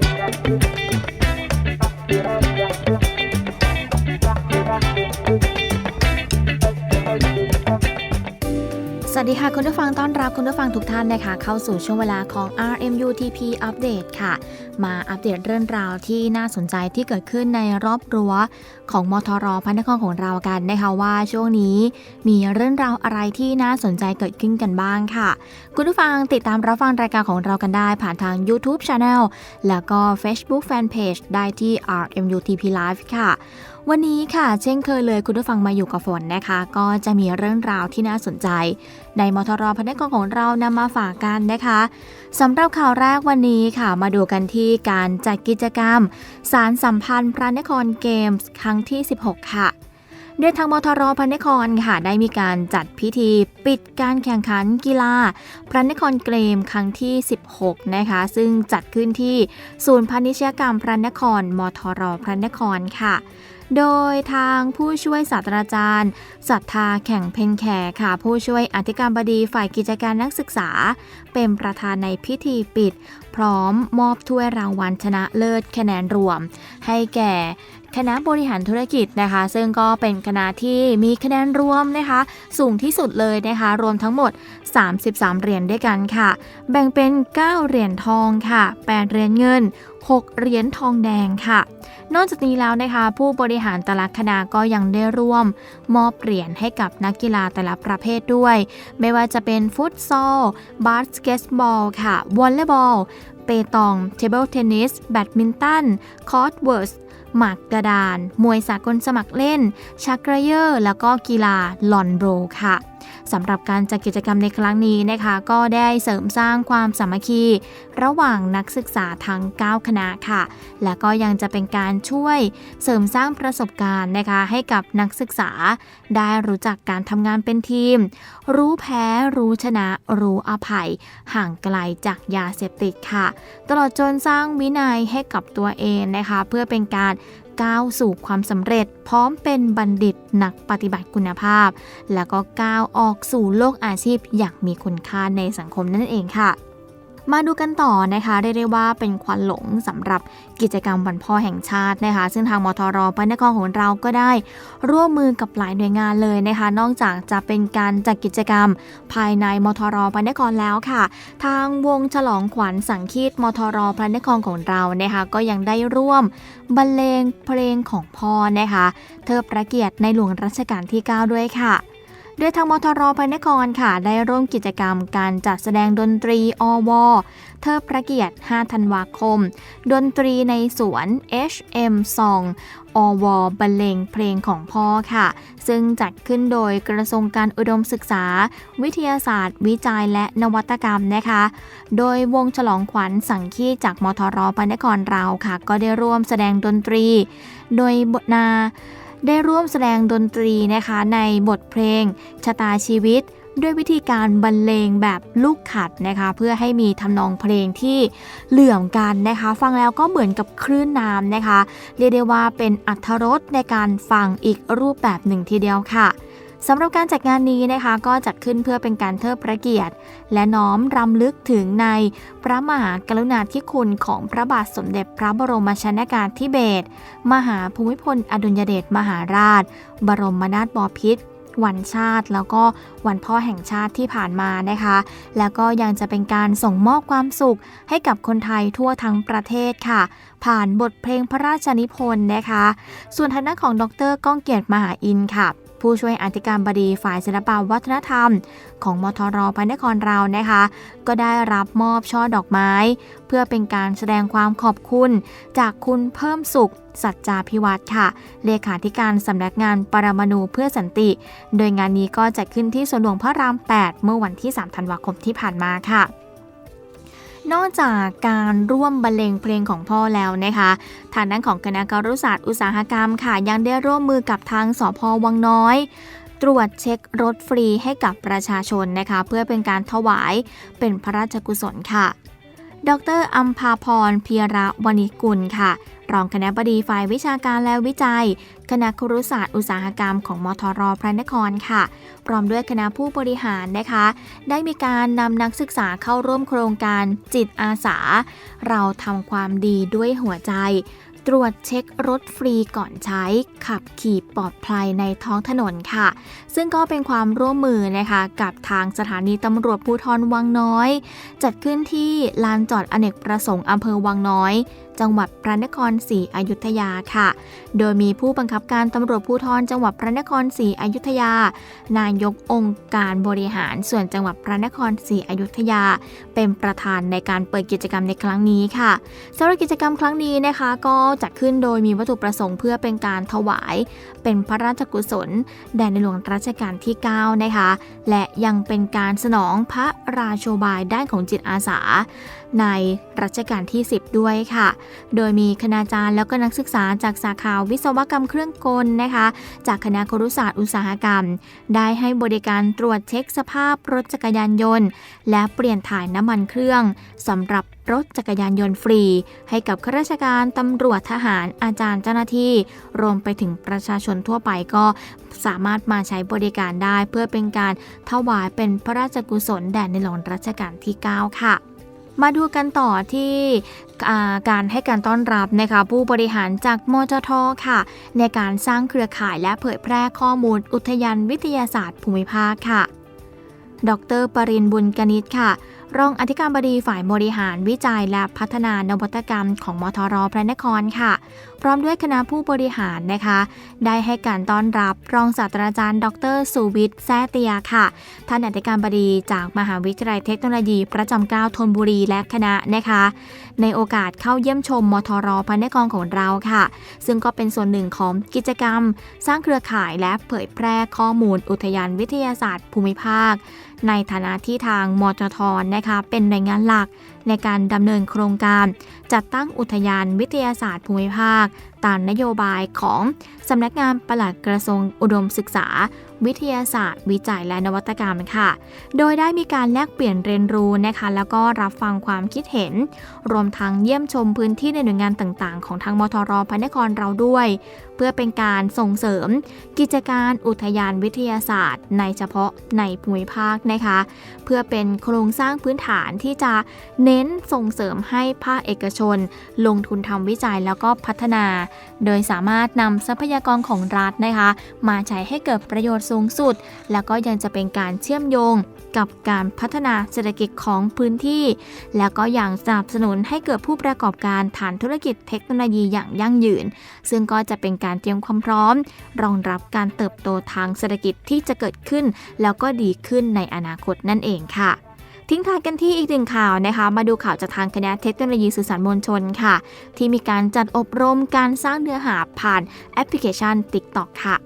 Thank you. วัสดีค่ะคุณผู้ฟังต้อนรับคุณผู้ฟังทุกท่านนะคะ เข้าสู่ช่วงเวลาของ RMUTP Update ค่ะ มาอัปเดตเรื่องราวที่น่าสนใจที่เกิดขึ้นในรอบรั้วของมทรพันธครของเรากันนะคะว่าช่วงนี้มีเรื่องราวอะไรที่น่าสนใจเกิดขึ้นกันบ้างค่ะ คุณผู้ฟังติดตามรับฟังรายการของเรากันได้ผ่านทาง YouTube Channel แล้วก็ Facebook Fanpage ได้ที่ RMUTP Live ค่ะ วันนี้ค่ะ เช่นเคยเลยคุณผู้ฟังมาอยู่กับฝนนะคะ ก็จะมีเรื่องราวที่น่าสนใจ ในมทรพันธกรของเรานำมาฝากกันนะคะสำหรับข่าวแรกวันนี้ค่ะ มาดูกันที่การจัดกิจกรรม สารสัมพันธ์พระนครเกมส์ครั้งที่ 16 ค่ะ โดยทางมทรพันนครค่ะได้มีการจัดพิธีปิดการแข่งขันกีฬา พระนครเกมครั้งที่ 16 นะคะ ซึ่งจัดขึ้นที่ศูนย์พาณิชยกรรมพระนครมทรพระนครค่ะโดยทางผู้ช่วยศาสตราจารย์ศรัทธาแข่งเพนแขค่ะ ผู้ช่วยอธิการบดีฝ่ายกิจการนักศึกษา เป็นประธานในพิธีปิด พร้อมมอบถ้วยรางวัลชนะเลิศคะแนนรวม ให้แก่ คณะบริหารธุรกิจนะคะ ซึ่งก็เป็นคณะที่มีคะแนนรวมนะคะ สูงที่สุดเลยนะคะ รวมทั้งหมด 33 เหรียญด้วยกันค่ะ แบ่งเป็น 9 เหรียญทองค่ะ 8 เหรียญเงิน 6 เหรียญทองแดงค่ะ นอกจากนี้แล้วนะคะ ผู้บริหารแต่ละคณะก็ยังได้ร่วม มอบเหรียญให้กับนักกีฬาแต่ละประเภทด้วย ไม่ว่าจะเป็นฟุตซอล บาสเกตบอลค่ะ วอลเลย์บอล เปตอง เทเบิลเทนนิส แบดมินตัน คอร์ดเวิร์ส หมากกระดาน มวยสากลสมัครเล่น ชักกรเยอร์ แล้วก็กีฬาลอนโบรค่ะ สำหรับการจัดกิจกรรมในครั้งนี้นะคะ ก็ได้เสริมสร้างความสามัคคี ระหว่างนักศึกษาทั้ง 9 คณะค่ะ และก็ยังจะเป็นการช่วยเสริมสร้างประสบการณ์นะคะ ให้กับนักศึกษา ได้รู้จักการทำงานเป็นทีม รู้แพ้รู้ชนะ รู้อภัย ห่างไกลจากยาเสพติดค่ะ ตลอดจนสร้างวินัยให้กับตัวเองนะคะ เพื่อเป็นการ ก้าวสู่ความสำเร็จพร้อมเป็นบัณฑิตนักปฏิบัติคุณภาพ แล้วก็ก้าวออกสู่โลกอาชีพอย่างมีคุณค่าในสังคมนั่นเองค่ะ มาดูกันต่อนะคะเรียกได้ว่าเป็นควันหลงสำหรับกิจกรรมวันพ่อแห่งชาตินะคะ ซึ่งทางมทรพระนครของเราก็ได้ ร่วมมือกับหลายหน่วยงานเลยนะคะ นอกจากจะเป็นการจัดกิจกรรม ภายในมทรพระนครแล้วค่ะ ทางวงฉลองขวัญสังคีตมทรพระนครของเรานะคะก็ยังได้ร่วมบรรเลงเพลงของพ่อนะคะ เทิดพระเกียรติในหลวงรัชกาลที่ 9 ด้วยค่ะ โดยทางมทรพระนครค่ะ ได้ร่วมกิจกรรมการจัดแสดงดนตรีอวเทิดพระเกียรติ 5 ธันวาคม ดนตรีในสวน HM Song อวบรรเลงเพลงของพ่อค่ะ ซึ่งจัดขึ้นโดยกระทรวงการอุดมศึกษา วิทยาศาสตร์ วิจัยและนวัตกรรมนะคะ โดยวงฉลองขวัญสังคีจากมทรพนครเราค่ะ ก็ได้ร่วมแสดงดนตรี โดยบทนา ได้ร่วมแสดงดนตรีนะคะในบทเพลงชะตาชีวิต ด้วยวิธีการบรรเลงแบบลูกขัดนะคะเพื่อให้มีทำนองเพลงที่เหลื่อมกันนะคะ ฟังแล้วก็เหมือนกับคลื่นน้ำนะคะ เรียกได้ว่าเป็นอัธรสในการฟังอีกรูปแบบหนึ่งทีเดียวค่ะ สำหรับการจัดงานนี้นะคะก็จัดขึ้นเพื่อเป็นการเทิดพระเกียรติ และน้อมรำลึกถึงในพระมหากรุณาธิคุณของพระบาทสมเด็จพระบรมชนากาธิเบศรมหาภูมิพลอดุลยเดชมหาราช บรมนาถบพิตรวันชาติแล้วก็วันพ่อแห่งชาติที่ผ่านมานะคะ แล้วก็ยังจะเป็นการส่งมอบความสุขให้กับคนไทยทั่วทั้งประเทศค่ะ ผ่านบทเพลงพระราชนิพนธ์นะคะ ส่วนทางด้านของดรก้องเกียรติมหาอินค่ะ ผู้ช่วยอธิการบดีฝ่ายศิลปวัฒนธรรม ของมทรพระนครเรานะคะ ก็ได้รับมอบช่อดอกไม้ เพื่อเป็นการแสดงความขอบคุณ จากคุณเพิ่มสุข สัจจาพิวัตรค่ะ เลขาธิการสำนักงานปรมาณูเพื่อสันติ โดยงานนี้ก็จัดขึ้นที่สวนหลวงพระราม 8 เมื่อวันที่ 3 ธันวาคมที่ผ่านมาค่ะ นอกจากการร่วมบรรเลงเพลงของพ่อแล้วนะคะทางด้านของคณะการุศาสตร์อุตสาหกรรมค่ะ ยังได้ร่วมมือกับทางสพวังน้อย ตรวจเช็ครถฟรีให้กับประชาชนนะคะ เพื่อเป็นการถวายเป็นพระราชกุศลค่ะ ดรอัมพาพรเพียระวณิกุลค่ะ รองคณะบดีฝ่ายวิชาการและวิจัย คณะครุศาสตร์อุตสาหกรรมของมทรพระนครค่ะ พร้อมด้วยคณะผู้บริหารนะคะ ได้มีการนำนักศึกษาเข้าร่วมโครงการจิตอาสา เราทำความดีด้วยหัวใจตรวจเช็ครถฟรีก่อนใช้ขับขี่ปลอดภัยในท้องถนนค่ะ ซึ่งก็เป็นความร่วมมือนะคะ กับทางสถานีตำรวจภูธรวังน้อย จัดขึ้นที่ลานจอดอเนกประสงค์อำเภอวังน้อย จังหวัดพระนครศรีอยุธยาค่ะ โดยมีผู้บังคับการตำรวจภูธรจังหวัดพระนครศรีอยุธยา นายกองค์การบริหารส่วนจังหวัดพระนครศรีอยุธยา เป็นประธานในการเปิดกิจกรรมในครั้งนี้ค่ะสำหรับกิจกรรมครั้งนี้นะคะ ก็จัดขึ้นโดยมีวัตถุประสงค์เพื่อเป็นการถวาย เป็นพระราชกุศลแด่ในหลวงรัชกาลที่ 9 นะคะ และยังเป็นการสนองพระราโชบายด้านของจิตอาสา ในรัชกาลที่ 10 ด้วยค่ะโดยมีคณาจารย์แล้วก็นักศึกษาจากสาขาวิศวกรรมเครื่องกลนะคะ จากคณะครุศาสตร์อุตสาหกรรม ได้ให้บริการตรวจเช็คสภาพรถจักรยานยนต์ และเปลี่ยนถ่ายน้ำมันเครื่องสำหรับรถจักรยานยนต์ฟรี ให้กับข้าราชการตำรวจทหารอาจารย์เจ้าหน้าที่ รวมไปถึงประชาชนทั่วไปก็สามารถมาใช้บริการได้เพื่อเป็นการถวายเป็นพระราชกุศลแด่ในหลวงรัชกาลที่ 9 ค่ะมาดูกันต่อที่ การให้การต้อนรับนะคะผู้บริหารจากมจทค่ะ ในการสร้างเครือข่ายและเผยแพร่ข้อมูลอุทยานวิทยาศาสตร์ภูมิภาคค่ะ ดรปรินบุญกนิตค่ะ รองอธิการบดีฝ่ายบริหารวิจัยและพัฒนานวัตกรรมของมทรพระนครค่ะ พร้อมด้วยคณะผู้บริหารนะคะ ได้ให้การต้อนรับรองศาสตราจารย์ ดรสุวิทย์แซ่เตียค่ะ ท่านอธิการบดีจากมหาวิทยาลัยเทคโนโลยีประจำเกล้าธนบุรีและคณะนะคะ ในโอกาสเข้าเยี่ยมชมมทรพระนครของเราค่ะ ซึ่งก็เป็นส่วนหนึ่งของกิจกรรม สร้างเครือข่ายและเผยแพร่ข้อมูลอุทยานวิทยาศาสตร์ภูมิภาค ในฐานะที่ทางมจทนะคะเป็นหน่วยงานหลักในการดำเนินโครงการ จัดตั้งอุทยานวิทยาศาสตร์ภูมิภาค ตามนโยบายของสำนักงานปลัดกระทรวงอุดมศึกษา วิทยาศาสตร์ วิจัยและนวัตกรรมค่ะ โดยได้มีการแลกเปลี่ยนเรียนรู้นะคะ แล้วก็รับฟังความคิดเห็น รวมทั้งเยี่ยมชมพื้นที่ในหน่วยงานต่างๆ ของทางมทรพระนครเราด้วย เพื่อเป็นการส่งเสริม กิจการอุทยานวิทยาศาสตร์ ในเฉพาะในภูมิภาคนะคะ เพื่อเป็นโครงสร้างพื้นฐานที่จะเน้นส่งเสริมให้ภาคเอกชน ลงทุนทำวิจัยแล้วก็พัฒนา โดยสามารถนำทรัพยากรของรัฐนะคะ มาใช้ให้เกิดประโยชน์สูงสุด แล้วก็ยังจะเป็นการเชื่อมโยงกับการพัฒนาเศรษฐกิจของพื้นที่ แล้วก็อย่างสนับสนุนให้เกิดผู้ประกอบการฐานธุรกิจเทคโนโลยีอย่างยั่งยืน ซึ่งก็จะเป็นการเตรียมความพร้อม รองรับการเติบโตทางเศรษฐกิจที่จะเกิดขึ้น แล้วก็ดีขึ้นในอนาคตนั่นเองค่ะทิ้งท้ายกันที่อีกหนึ่งข่าวนะคะ มาดูข่าวจากทางคณะเทคโนโลยีสื่อสารมวลชนค่ะ ที่มีการจัดอบรมการสร้างเนื้อหาผ่านแอปพลิเคชัน TikTok ค่ะ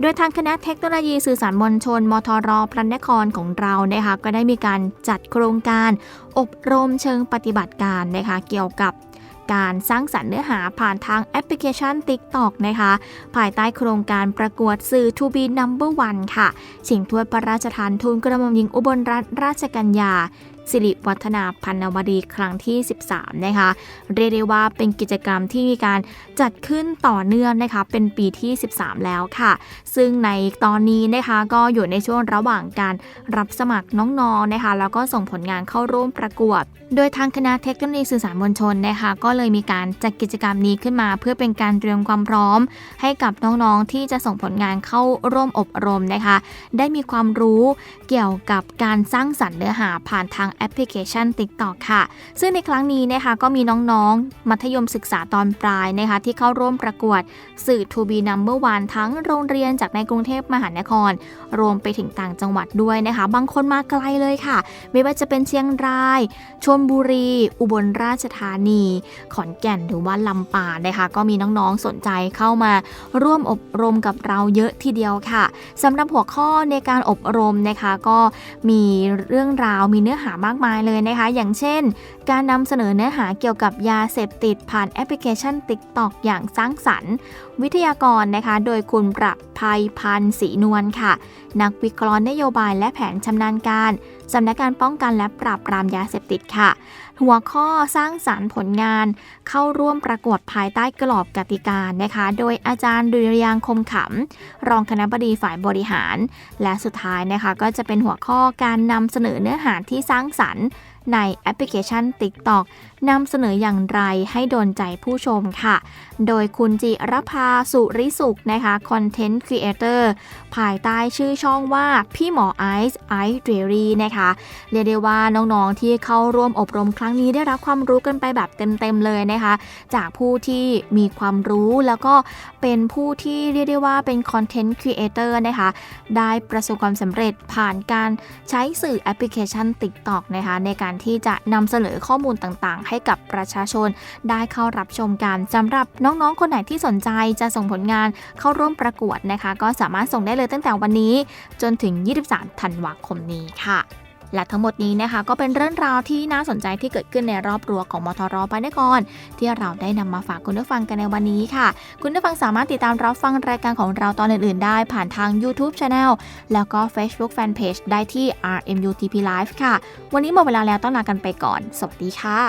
โดยทางคณะเทคโนโลยีสื่อสารมวลชน มทรพระนครของเรานะคะก็ได้มีการจัดโครงการอบรมเชิงปฏิบัติการนะคะเกี่ยวกับการสร้างสรรค์เนื้อหาผ่านทางแอปพลิเคชัน TikTok นะคะ ภายใต้โครงการประกวดสื่อ To be number one ค่ะ ชิงถ้วยพระราชทานทุนกระหม่อมหญิงอุบลรัตนราชกัญญา สิริวัฒนาพันนวดีครั้งที่ 13 นะคะ เรียกได้ว่าเป็นกิจกรรมที่มีการจัดขึ้นต่อเนื่องนะคะ เป็นปีที่ 13 แล้วค่ะ ซึ่งในตอนนี้นะคะก็อยู่ในช่วงระหว่างการรับสมัครน้องๆนะคะ แล้วก็ส่งผลงานเข้าร่วมประกวด โดยทางคณะเทคโนโลยีสื่อสารมวลชนนะคะ ก็เลยมีการจัดกิจกรรมนี้ขึ้นมา เพื่อเป็นการเตรียมความพร้อม ให้กับน้องๆที่จะส่งผลงานเข้าร่วมอบรมนะคะ ได้มีความรู้เกี่ยวกับการสร้างสรรค์เนื้อหาผ่านทางแอปพลิเคชัน TikTok ค่ะ ซึ่งในครั้งนี้นะคะก็มีน้องๆ มัธยมศึกษาตอนปลายนะคะที่เข้าร่วมประกวดสื่อ To be number one ทั้งโรงเรียนจากในกรุงเทพมหานคร รวมไปถึงต่างจังหวัดด้วยนะคะ บางคนมาไกลเลยค่ะ ไม่ว่าจะเป็นเชียงราย ชลบุรี อุบลราชธานี ขอนแก่นหรือว่าลำปางนะคะก็มีน้องๆสนใจเข้ามาร่วมอบรมกับเราเยอะทีเดียวค่ะสำหรับหัวข้อในการอบรมนะคะก็มีเรื่องราวมีเนื้อหามากมายเลยนะคะ อย่างเช่น การนำเสนอเนื้อหาเกี่ยวกับยาเสพติดผ่านแอปพลิเคชัน TikTok อย่างสร้างสรรค์ วิทยากรนะคะ โดยคุณประภัยพันธ์ศรีนวลค่ะ นักวิเคราะห์นโยบายและแผนชำนาญการสำนักงานป้องกันและปราบปรามยาเสพติดค่ะ หัวข้อสร้างสารรค์ผลงาน เข้าร่วมประกวดภายใต้กรอบกติกานะคะ โดยอาจารย์ดุริยางคมขำ รองคณะบดีฝ่ายบริหาร และสุดท้ายนะคะก็จะเป็นหัวข้อการนำเสนอเนื้อหาที่สร้างสรรค์ ในแอปพลิเคชัน TikTok นำเสนออย่างไรให้โดนใจผู้ชมค่ะ โดยคุณจิรภาสุริสุขนะคะ Content Creator ภายใต้ชื่อช่องว่าพี่หมอไอซ์ไอซ์เดรี่นะคะเรียกได้ว่าน้องๆที่เข้าร่วมอบรมครั้งนี้ได้รับความรู้กันไปแบบเต็มๆเลยนะคะ จากผู้ที่มีความรู้แล้วก็เป็นผู้ที่เรียกได้ว่าเป็นคอนเทนต์ครีเอเตอร์นะคะได้ประสบความสำเร็จผ่านการใช้สื่อแอปพลิเคชัน TikTok นะคะในการที่จะนำเสนอข้อมูลต่างๆ ให้กับประชาชนได้เข้ารับชมกันสำหรับน้องๆ คนไหนที่สนใจจะส่งผลงานเข้าร่วมประกวดนะคะ ก็สามารถส่งได้เลยตั้งแต่วันนี้ จนถึง 23 ธันวาคมนี้ค่ะ และทั้งหมดนี้นะคะ ก็เป็นเรื่องราวที่น่าสนใจที่เกิดขึ้นในรอบรั้วของมทรปนครที่เราได้นำมาฝากคุณผู้ฟังกันในวันนี้ค่ะ คุณผู้ฟังสามารถติดตามรับฟังรายการของเราตอนอื่นๆ ได้ผ่านทาง YouTube Channel แล้วก็ Facebook Fanpage ได้ที่ RMUTP Live ค่ะ วันนี้หมดเวลาแล้วต้องลากันไปก่อน สวัสดีค่ะ